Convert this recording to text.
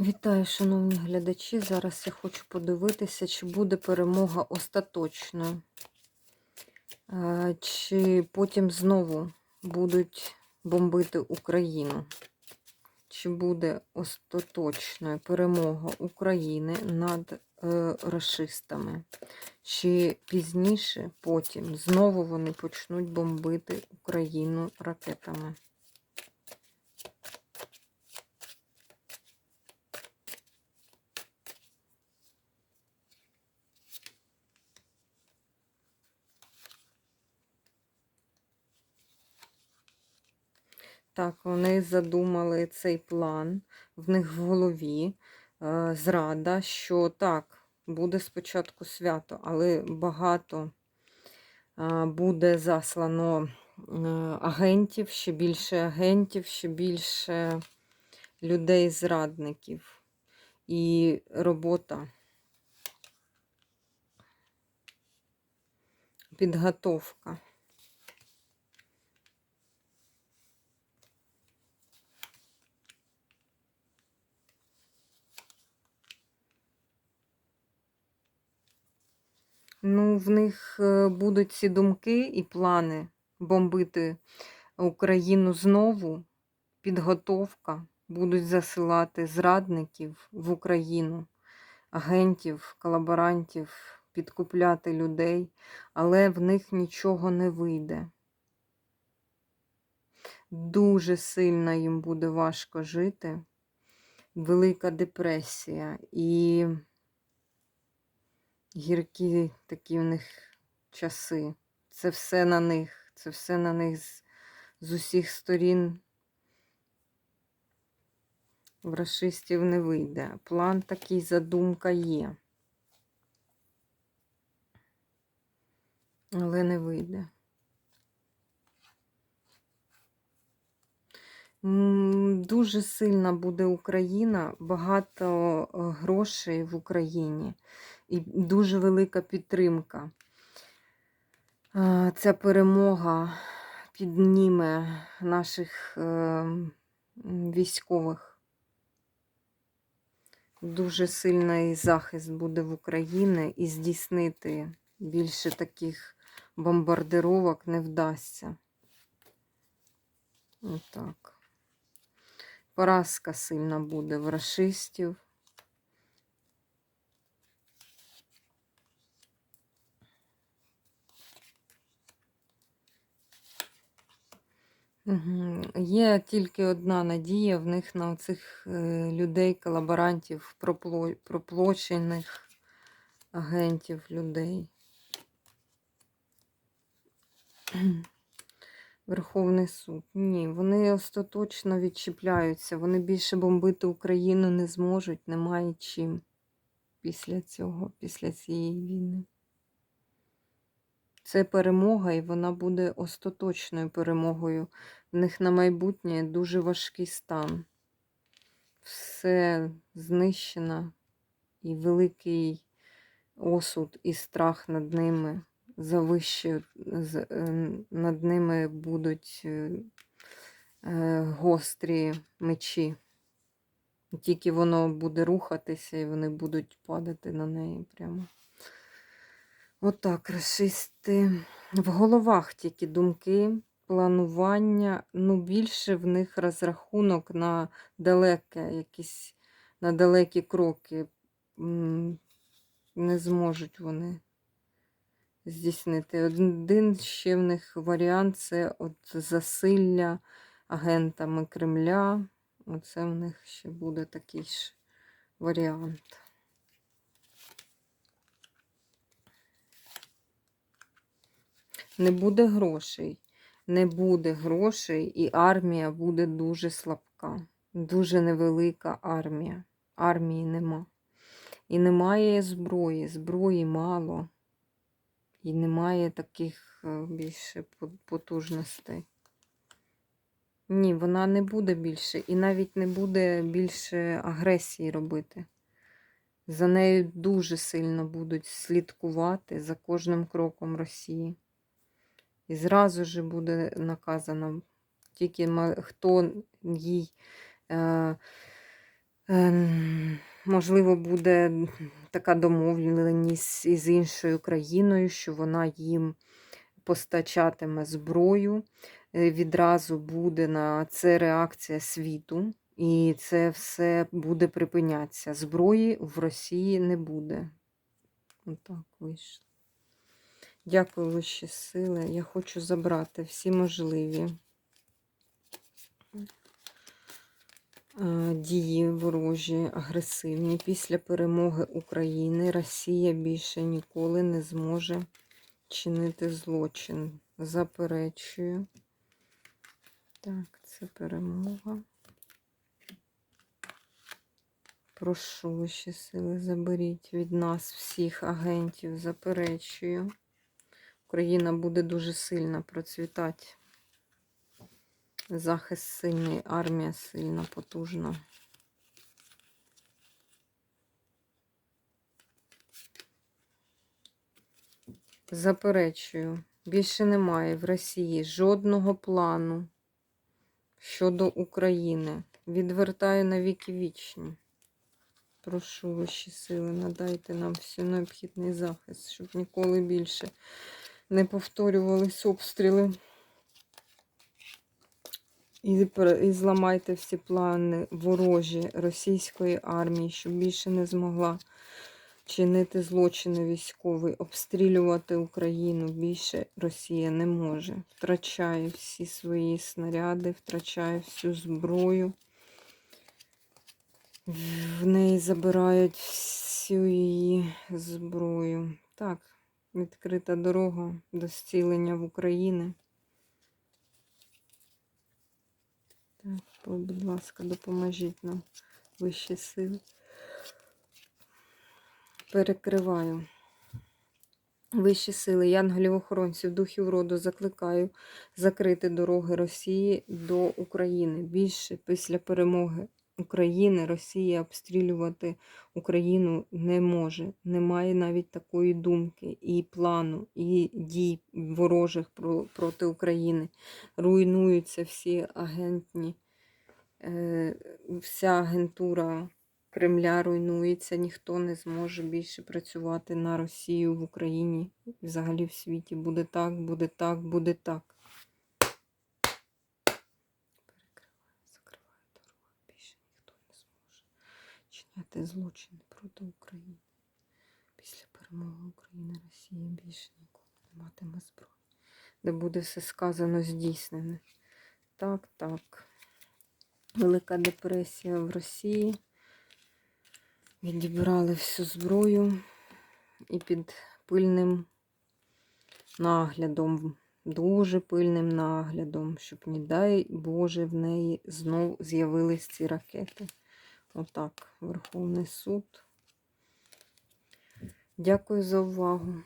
Вітаю, шановні глядачі. Зараз я хочу подивитися, чи буде перемога остаточною. Е, Чи потім знову будуть бомбити Україну? Чи буде остаточною перемога України над е, расистами? Чи пізніше потім знову вони почнуть бомбити Україну ракетами? Так, вони задумали цей план в них в голові. е, Зрада, що так, буде спочатку свято, але багато е, буде заслано е, агентів, ще більше агентів, ще більше людей-зрадників. І робота, підготовка. Ну, в них е, будуть ці думки і плани бомбити Україну знову, підготовка, будуть засилати зрадників в Україну, агентів, колаборантів, підкупляти людей, але в них нічого не вийде. Дуже сильно їм буде важко жити, велика депресія. І гіркі такі в них часи. Це все на них, це все на них з, з усіх сторін. В расистів не вийде. План такий, задумка є. Але не вийде. Дуже сильна буде Україна, багато е, грошей в Україні і дуже велика підтримка. Ця перемога підніме наших е, військових. Дуже сильний захист буде в Україні і здійснити більше таких бомбардировок не вдасться. Отак. Поразка сильна буде в расистів. Є тільки одна надія в них на цих людей, колаборантів, пропло- проплочених агентів людей. Верховний суд. Ні, вони остаточно відчіпляються. Вони більше бомбити Україну не зможуть, немає чим після цього, після цієї війни. Це перемога, і вона буде остаточною перемогою. В них на майбутнє дуже важкий стан. Все знищено, і великий осуд і страх над ними завище, е, над ними будуть е, е, гострі мечі. Тільки воно буде рухатися, і вони будуть падати на неї прямо. Отак, расисти. В головах тільки думки, планування, ну більше в них розрахунок на далеке, якісь на далекі кроки. Не зможуть вони здійснити. Один ще в них варіант це от засилля агентами Кремля. Оце в них ще буде такий ж варіант. Не буде грошей. Не буде грошей, і армія буде дуже слабка. Дуже невелика армія. Армії нема. І немає зброї. Зброї мало. І немає таких е, більше потужностей. Ні, вона не буде більше. І навіть не буде більше агресії робити. За нею дуже сильно будуть слідкувати за кожним кроком Росії. І зразу ж буде наказано, тільки хто їй е, Ем, Можливо, буде така домовленість із іншою країною, що вона їм постачатиме зброю. Е, Відразу буде на це реакція світу, і це все буде припинятися. Зброї в Росії не буде. Отак вийшло. Дякую, вищі сили. Я хочу забрати всі можливі е, дії ворожі, агресивні. Після перемоги України Росія більше ніколи не зможе чинити злочин. Заперечую. Так, це перемога. Прошу вищі сили, заберіть від нас всіх агентів, заперечую. Україна буде дуже сильно процвітати. Захист сильний, армія сильна, потужна. Заперечую, більше немає в Росії жодного плану щодо України. Відвертаю на віки вічні. Прошу вищі сили, надайте нам всю необхідний захист, щоб ніколи більше не повторювались обстріли. І, і зламайте всі плани ворожі російської армії, щоб більше не змогла чинити злочини військові, обстрілювати Україну. Більше Росія не може. Втрачає всі свої снаряди, втрачає всю зброю. В неї забирають всю її зброю. Так, відкрита дорога до зцілення в Україні. Так, будь ласка, допоможіть нам вищі сили. Перекриваю. Вищі сили, янголів охоронців, духів роду закликаю закрити дороги Росії до України. Більше після перемоги України Росія обстрілювати Україну не може. Немає навіть такої думки, і плану, і дій ворожих проти України. Руйнуються всі агентні, е, вся агентура Кремля руйнується, ніхто не зможе більше працювати на Росію в Україні. Взагалі в світі буде так, буде так, буде так. Перекриваю, закриваю дорогу. Більше ніхто не зможе чиняти злочини проти України. Після перемоги України Росія більше ніколи не матиме зброї. Де буде все сказано здійснене. Так, так. Велика депресія в Росії. Відібрали всю зброю і під пильним наглядом, дуже пильним наглядом, щоб, не дай Боже, в неї знов з'явились ці ракети. Отак, Верховний суд. Дякую за увагу.